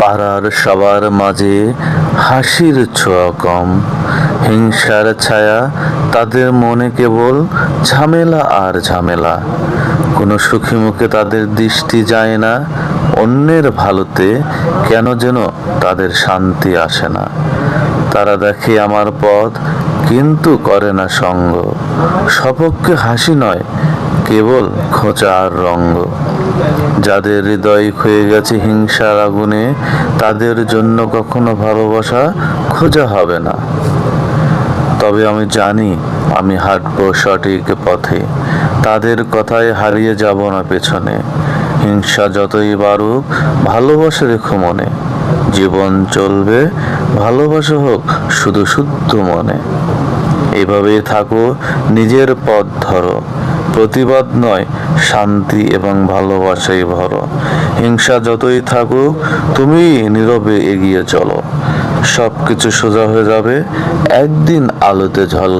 পাড়ার সবার মাঝে হাসির ছোঁয়া কম। হিংসার ছায়া, তাদের মনে কেবল ঝামেলা আর ঝামেলা। কোনো সুখী মুখে তাদের দৃষ্টি যায় না, অন্যের ভালোতে কেন যেন তাদের শান্তি আসে না। তারা দেখে আমার পথ কিন্তু করে না সঙ্গ। সপক্ষে হাসি নয়, কেবল খোঁচা আর রঙ্গ। যাদের হৃদয় ক্ষয়ে গেছে হিংসার আগুনে, তাদের জন্য কখনো ভালোবাসা খোঁজা হবে না। তবে আমি জানি আমি হাঁটবো সঠিক পথে। তাদের কথায় হারিয়ে যাব না পেছনে। হিংসা যতই বাড়ুক, ভালোবাসা রেখো মনে। জীবন চলবে, ভালোবাসা হোক শুধু শুদ্ধ মনে। এভাবেই থাকো, নিজের পথ ধরো। প্রতিবাদ নয়, শান্তি এবং ভালোবাসাই ভরো। হিংসা যতই থাকুক তুমি নীরবে এগিয়ে চলো। সব কিছু সোজা হয়ে যাবে, একদিন আলোতে ঝল